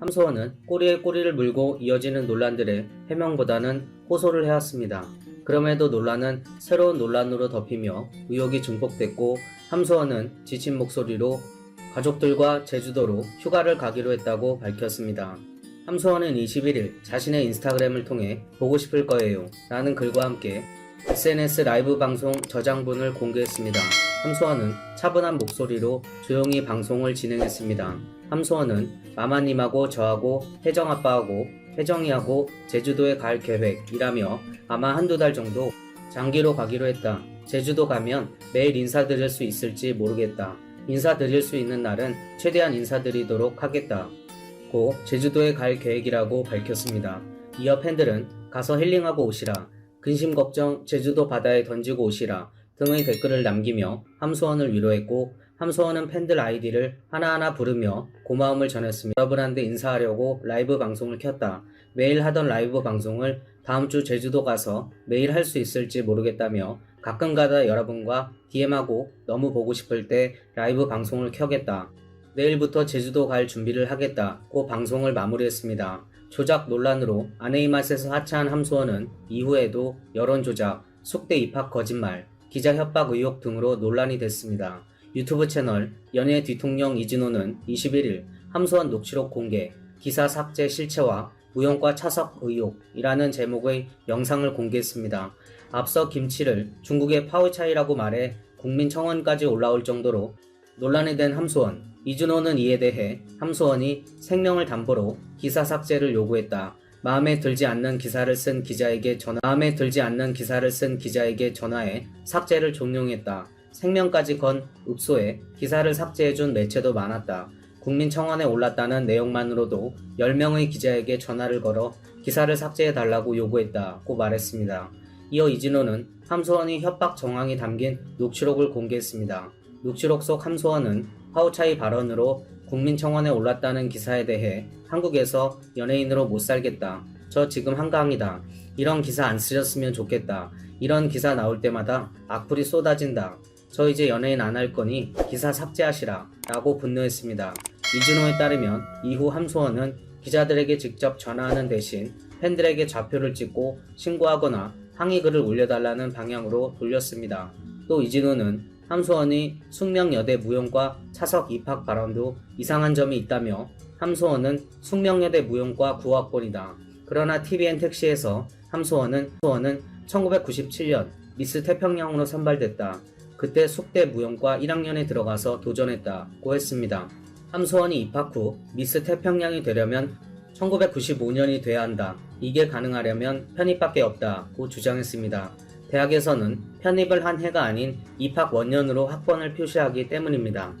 함소원은 꼬리에 꼬리를 물고 이어지는 논란들의 해명보다는 호소를 해왔습니다. 그럼에도 논란은 새로운 논란으로 덮이며 의혹이 증폭됐고 함소원은 지친 목소리로 가족들과 제주도로 휴가를 가기로 했다고 밝혔습니다. 함소원은 21일 자신의 인스타그램을 통해 보고 싶을 거예요 라는 글과 함께 SNS 라이브 방송 저장본을 공개했습니다. 함소원은 차분한 목소리로 조용히 방송을 진행했습니다. 함소원은 마마님하고 저하고 혜정 아빠하고 혜정이하고 제주도에 갈 계획이라며 아마 한두 달 정도 장기로 가기로 했다. 제주도 가면 매일 인사드릴 수 있을지 모르겠다. 인사드릴 수 있는 날은 최대한 인사드리도록 하겠다. 고 제주도에 갈 계획이라고 밝혔습니다. 이어 팬들은 가서 힐링하고 오시라. 근심 걱정 제주도 바다에 던지고 오시라 등의 댓글을 남기며 함소원을 위로했고 함소원은 팬들 아이디를 하나하나 부르며 고마움을 전했으며 여러분한테 인사하려고 라이브 방송을 켰다. 매일 하던 라이브 방송을 다음 주 제주도 가서 매일 할 수 있을지 모르겠다며 가끔가다 여러분과 DM하고 너무 보고 싶을 때 라이브 방송을 켜겠다. 내일부터 제주도 갈 준비를 하겠다고 방송을 마무리했습니다. 조작 논란으로 아내의 맛에서 하차한 함소원은 이후에도 여론 조작, 숙대 입학 거짓말, 기자 협박 의혹 등으로 논란이 됐습니다. 유튜브 채널 연예 뒤통령 이진호는 21일 함소원 녹취록 공개, 기사 삭제 실체와 무용과 차석 의혹이라는 제목의 영상을 공개했습니다. 앞서 김치를 중국의 파우차이라고 말해 국민 청원까지 올라올 정도로 논란이 된 함소원. 이준호는 이에 대해 함소원이 생명을 담보로 기사 삭제를 요구했다. 마음에 들지 않는 기사를 쓴 기자에게 전화, 마음에 들지 않는 기사를 쓴 기자에게 전화해 삭제를 종용했다. 생명까지 건 읍소에 기사를 삭제해준 매체도 많았다. 국민청원에 올랐다는 내용만으로도 10명의 기자에게 전화를 걸어 기사를 삭제해달라고 요구했다고 말했습니다. 이어 이진호는 함소원이 협박 정황이 담긴 녹취록을 공개했습니다. 녹취록 속 함소원은 파우차이 발언으로 국민청원에 올랐다는 기사에 대해 한국에서 연예인으로 못 살겠다. 저 지금 한강이다. 이런 기사 안 쓰셨으면 좋겠다. 이런 기사 나올 때마다 악플이 쏟아진다. 저 이제 연예인 안 할 거니 기사 삭제하시라. 라고 분노했습니다. 이준호에 따르면 이후 함소원은 기자들에게 직접 전화하는 대신 팬들에게 좌표를 찍고 신고하거나 항의글을 올려달라는 방향으로 돌렸습니다. 또 이진호는 함소원이 숙명여대 무용과 차석 입학 발언도 이상한 점이 있다며 함소원은 숙명여대 무용과 9학번이다. 그러나 TVN 택시에서 함소원은 함소원은 1997년 미스 태평양으로 선발됐다. 그때 숙대 무용과 1학년에 들어가서 도전했다고 했습니다. 함소원이 입학 후 미스 태평양이 되려면 1995년이 돼야 한다. 이게 가능하려면 편입밖에 없다고 주장했습니다. 대학에서는 편입을 한 해가 아닌 입학 원년으로 학번을 표시하기 때문입니다.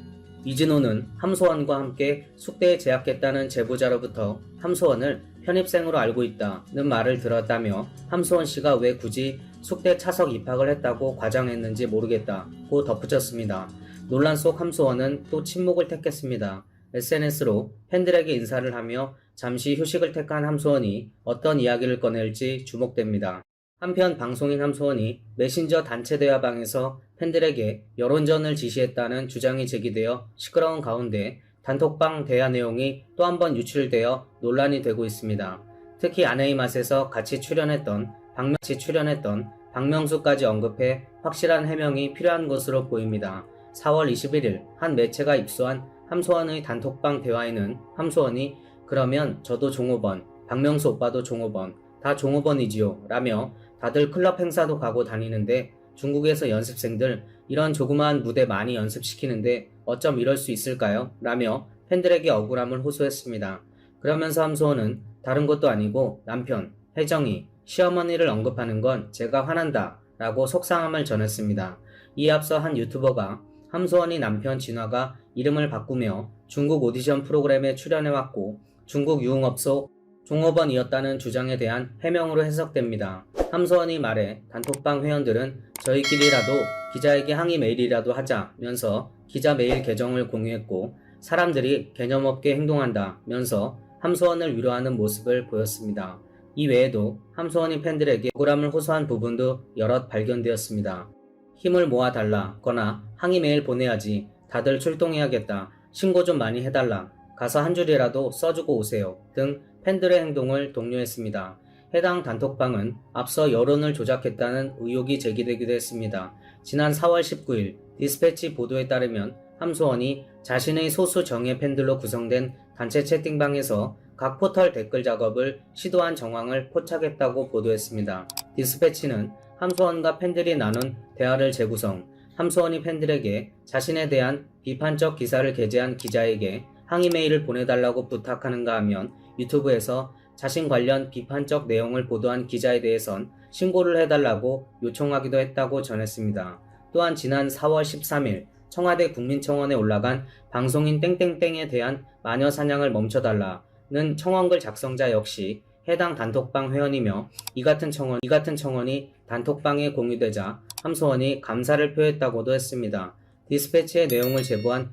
이진호는 함소원과 함께 숙대에 재학했다는 제보자로부터 함소원을 편입생으로 알고 있다는 말을 들었다며 함소원 씨가 왜 굳이 숙대 차석 입학을 했다고 과장했는지 모르겠다고 덧붙였습니다. 논란 속 함소원은 또 침묵을 택했습니다. SNS로 팬들에게 인사를 하며 잠시 휴식을 택한 함소원이 어떤 이야기를 꺼낼지 주목됩니다. 한편 방송인 함소원이 메신저 단체 대화방에서 팬들에게 여론전을 지시했다는 주장이 제기되어 시끄러운 가운데 단톡방 대화 내용이 또 한 번 유출되어 논란이 되고 있습니다. 특히 아내의 맛에서 같이 출연했던 박명수 출연했던 박명수까지 언급해 확실한 해명이 필요한 것으로 보입니다. 4월 21일 한 매체가 입수한 함소원의 단톡방 대화에는 함소원이 그러면 저도 종업원, 박명수 오빠도 종업원, 다 종업원이지요 라며 다들 클럽 행사도 가고 다니는데 중국에서 연습생들 이런 조그마한 무대 많이 연습시키는데 어쩜 이럴 수 있을까요? 라며 팬들에게 억울함을 호소했습니다. 그러면서 함소원은 다른 것도 아니고 남편, 혜정이, 시어머니를 언급하는 건 제가 화난다 라고 속상함을 전했습니다. 이에 앞서 한 유튜버가 함소원이 남편 진화가 이름을 바꾸며 중국 오디션 프로그램에 출연해왔고 중국 유흥업소 종업원이었다는 주장에 대한 해명으로 해석됩니다. 함소원이 말해 단톡방 회원들은 저희끼리라도 기자에게 항의 메일이라도 하자면서 기자 메일 계정을 공유했고 사람들이 개념 없게 행동한다면서 함소원을 위로하는 모습을 보였습니다. 이 외에도 함소원이 팬들에게 억울함을 호소한 부분도 여럿 발견되었습니다. 힘을 모아달라거나 항의 메일 보내야지 다들 출동해야겠다 신고 좀 많이 해달라. 가서 한 줄이라도 써주고 오세요. 등 팬들의 행동을 독려했습니다. 해당 단톡방은 앞서 여론을 조작했다는 의혹이 제기되기도 했습니다. 지난 4월 19일 디스패치 보도에 따르면 함소원이 자신의 소수 정예 팬들로 구성된 단체 채팅방에서 각 포털 댓글 작업을 시도한 정황을 포착했다고 보도했습니다. 디스패치는 함소원과 팬들이 나눈 대화를 재구성, 함소원이 팬들에게 자신에 대한 비판적 기사를 게재한 기자에게 항의 메일을 보내달라고 부탁하는가 하면 유튜브에서 자신 관련 비판적 내용을 보도한 기자에 대해선 신고를 해달라고 요청하기도 했다고 전했습니다. 또한 지난 4월 13일 청와대 국민청원에 올라간 방송인 땡땡땡에 대한 마녀 사냥을 멈춰달라는 청원글 작성자 역시 해당 단톡방 회원이며 이 같은 청원, 이 같은 청원이 단톡방에 공유되자 함소원이 감사를 표했다고도 했습니다. 디스패치의 내용을 제보한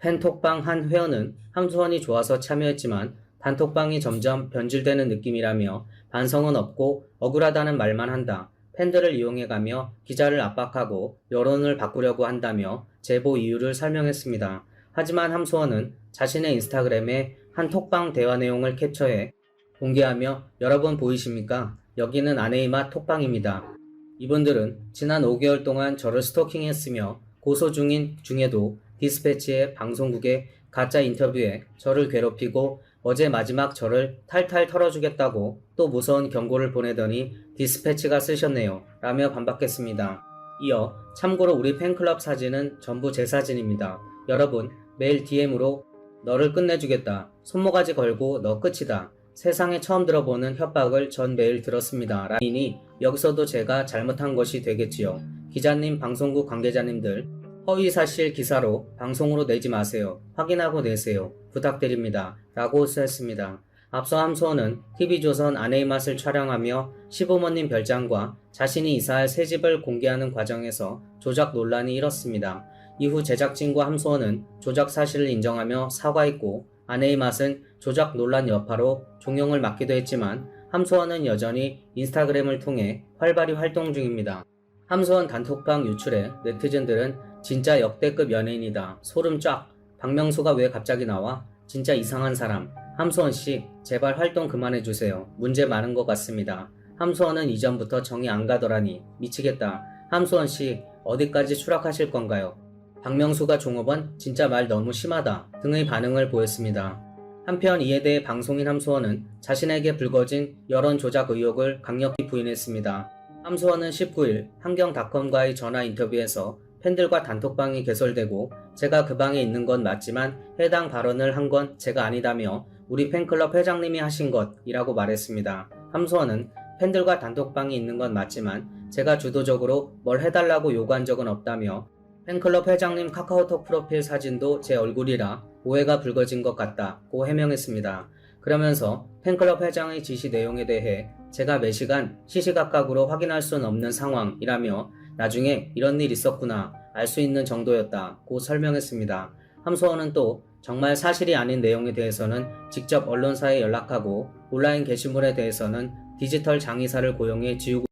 팬톡방 한 회원은 함소원이 좋아서 참여했지만 단톡방이 점점 변질되는 느낌이라며 반성은 없고 억울하다는 말만 한다. 팬들을 이용해가며 기자를 압박하고 여론을 바꾸려고 한다며 제보 이유를 설명했습니다. 하지만 함소원은 자신의 인스타그램에 한 톡방 대화 내용을 캡처해 공개하며 여러분 보이십니까? 여기는 아내의 맛 톡방입니다. 이분들은 지난 5개월 동안 저를 스토킹했으며 고소 중인 중에도 디스패치의 방송국의 가짜 인터뷰에 저를 괴롭히고 어제 마지막 저를 탈탈 털어주겠다고 또 무서운 경고를 보내더니 디스패치가 쓰셨네요. 라며 반박했습니다. 이어 참고로 우리 팬클럽 사진은 전부 제 사진입니다. 여러분 매일 DM으로 너를 끝내주겠다. 손모가지 걸고 너 끝이다. 세상에 처음 들어보는 협박을 전 매일 들었습니다. 라인이 여기서도 제가 잘못한 것이 되겠지요. 기자님, 방송국 관계자님들 허위사실 기사로 방송으로 내지 마세요. 확인하고 내세요. 부탁드립니다. 라고 쓰였습니다. 앞서 함소원은 TV조선 아내의 맛을 촬영하며 시부모님 별장과 자신이 이사할 새 집을 공개하는 과정에서 조작 논란이 일었습니다. 이후 제작진과 함소원은 조작 사실을 인정하며 사과했고 아내의 맛은 조작 논란 여파로 종영을 막기도 했지만 함소원은 여전히 인스타그램을 통해 활발히 활동 중입니다. 함소원 단톡방 유출에 네티즌들은 진짜 역대급 연예인이다. 소름 쫙. 박명수가 왜 갑자기 나와? 진짜 이상한 사람. 함소원 씨, 제발 활동 그만해주세요. 문제 많은 것 같습니다. 함소원은 이전부터 정이 안 가더라니. 미치겠다. 함소원 씨, 어디까지 추락하실 건가요? 박명수가 종업원 진짜 말 너무 심하다 등의 반응을 보였습니다. 한편 이에 대해 방송인 함소원은 자신에게 불거진 여론 조작 의혹을 강력히 부인했습니다. 함소원은 19일 한경닷컴과의 전화 인터뷰에서 팬들과 단톡방이 개설되고 제가 그 방에 있는 건 맞지만 해당 발언을 한 건 제가 아니다며 우리 팬클럽 회장님이 하신 것이라고 말했습니다. 함소원은 팬들과 단톡방이 있는 건 맞지만 제가 주도적으로 뭘 해달라고 요구한 적은 없다며 팬클럽 회장님 카카오톡 프로필 사진도 제 얼굴이라 오해가 불거진 것 같다고 해명했습니다. 그러면서 팬클럽 회장의 지시 내용에 대해 제가 매시간 시시각각으로 확인할 수는 없는 상황이라며 나중에 이런 일 있었구나 알 수 있는 정도였다고 설명했습니다. 함소원은 또 정말 사실이 아닌 내용에 대해서는 직접 언론사에 연락하고 온라인 게시물에 대해서는 디지털 장의사를 고용해 지우고